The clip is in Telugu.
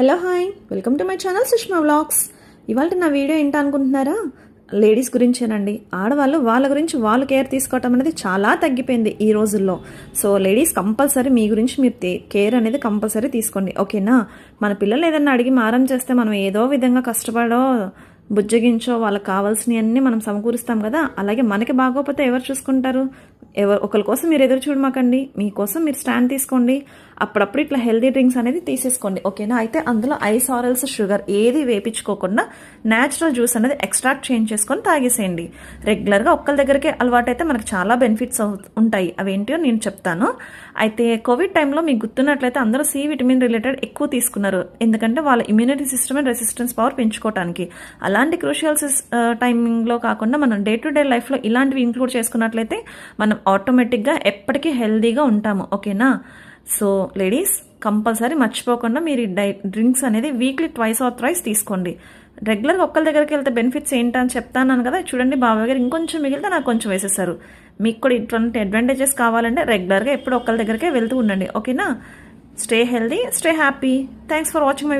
Hello hi welcome to my channel Sushma vlogs. ఇవాళ నా వీడియో ఏంటి అనుకుంటున్నారా లేడీస్ గురించేనండి. ఆడవాళ్ళు వాళ్ళ గురించి వాళ్ళు కేర్ తీసుకోవటం అనేది చాలా తగ్గిపోయింది ఈ రోజుల్లో. సో లేడీస్ కంపల్సరీ మీ గురించి మీరు కేర్ అనేది కంపల్సరీ తీసుకోండి. ఓకేనా? మన పిల్లలు ఏదన్నా అడిగి మారం చేస్తే మనం ఏదో విధంగా కష్టపడో బుజ్జగించో వాళ్ళకి కావాల్సినవన్నీ మనం సమకూరుస్తాం కదా? అలాగే మనకి బాగోకపోతే ఎవరు చూసుకుంటారు? ఎవరు ఒకరి కోసం మీరు ఎదురు చూడమాకండి. మీకోసం మీరు స్టాండ్ తీసుకోండి. అప్పుడప్పుడు ఇట్లా హెల్దీ డ్రింక్స్ అనేది తీసేసుకోండి. ఓకేనా? అయితే అందులో ఐస్ ఆరల్స్ షుగర్ ఏది వేపించుకోకుండా న్యాచురల్ జ్యూస్ అనేది ఎక్స్ట్రాక్ట్ చేంజ్ చేసుకొని తాగేసేయండి. రెగ్యులర్గా ఒక్కరి దగ్గరికే అలవాటు అయితే మనకు చాలా బెనిఫిట్స్ ఉంటాయి. అవేంటో నేను చెప్తాను. అయితే కోవిడ్ టైంలో మీకు గుర్తున్నట్లయితే అందరూ సి విటమిన్ రిలేటెడ్ ఎక్కువ తీసుకున్నారు. ఎందుకంటే వాళ్ళ immunity system and resistance power పెంచుకోవడానికి అలాంటి క్రూషియల్ టైమింగ్లో కాకుండా మనం డే టు డే లైఫ్లో ఇలాంటివి ఇంక్లూడ్ చేసుకున్నట్లయితే మన ఆటోమేటిక్గా ఎప్పటికీ హెల్దీగా ఉంటాము ఓకేనా? సో లేడీస్ కంపల్సరీ మర్చిపోకుండా మీరు డై డ్రింక్స్ అనేది వీక్లీ ట్వైస్ ఆర్ థ్రైస్ తీసుకోండి. రెగ్యులర్గా ఒక్కరి దగ్గరికి వెళ్తే బెనిఫిట్స్ ఏంటని చెప్తాను కదా చూడండి బాబాయ్ గారు ఇంకొంచెం మిగిలితే నాకు కొంచెం వేసేస్తారు మీకు కూడా ఇటువంటి అడ్వాంటేజెస్ కావాలంటే రెగ్యులర్గా ఎప్పుడు ఒక్కరి దగ్గరికే వెళ్తూ ఉండండి ఓకేనా? Stay healthy stay happy thanks for watching my